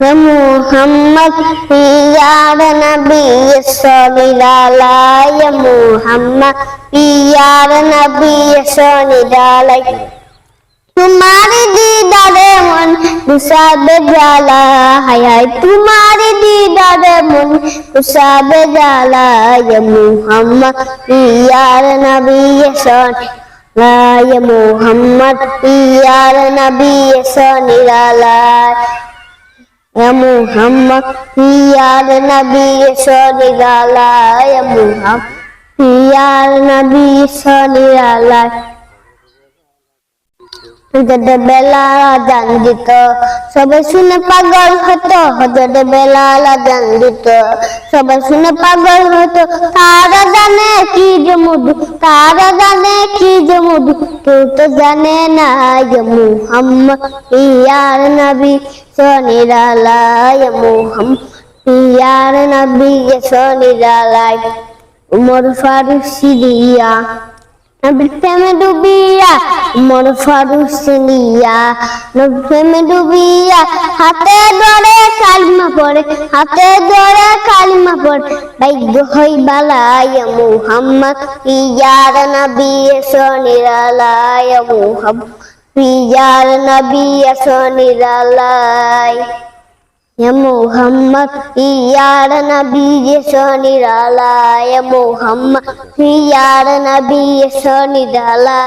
يا محمد يا نبي صلى يا محمد يا نبي صلى তোমার দিদারে মন কুসাবে জ্বালা হায় হায় তোমার দিদারে মন কুসাবে জ্বালা ইয়া মুহাম্মদ ইয়ার নবী সন ইয়া মুহাম্মদ ইয়ার নবী সনিরালা ইয়া মুহাম্মদ ইয়ার নবী সনিরালা ইয়া মুহাম্মদ ইয়ার নবী সনিরালা হজরত বেলাল আজান দিত সবাই শুনে পাগল হতো, হজরত বেলাল আজান দিত সবাই শুনে পাগল হতো, তারা জানে কি যে মধু, তারা জানে কি যে মধু। কেউ তো জানে না ইয়ার নবী। সনিরালায় মুহাম্মদ ইয়ার নবী সনিরালায় উমর ফারুক সিরিয়া নবীর প্রেমে ডুবিয়া মন ফারুক সিনিয়া নবীর প্রেমে ডুবিয়া, হাতে ধরে কালিমা পড়ে, হাতে ধরে কালিমা পড়ে। ভাগ্য হই বালায় মুহাম্মদ ইয়ার নবী সনিরালায় মুহাম্মদ ইয়ার নবী সনিরালায় Ya Muhammad ya Nabi Sonirala ya Muhammad ya Nabi Sonirala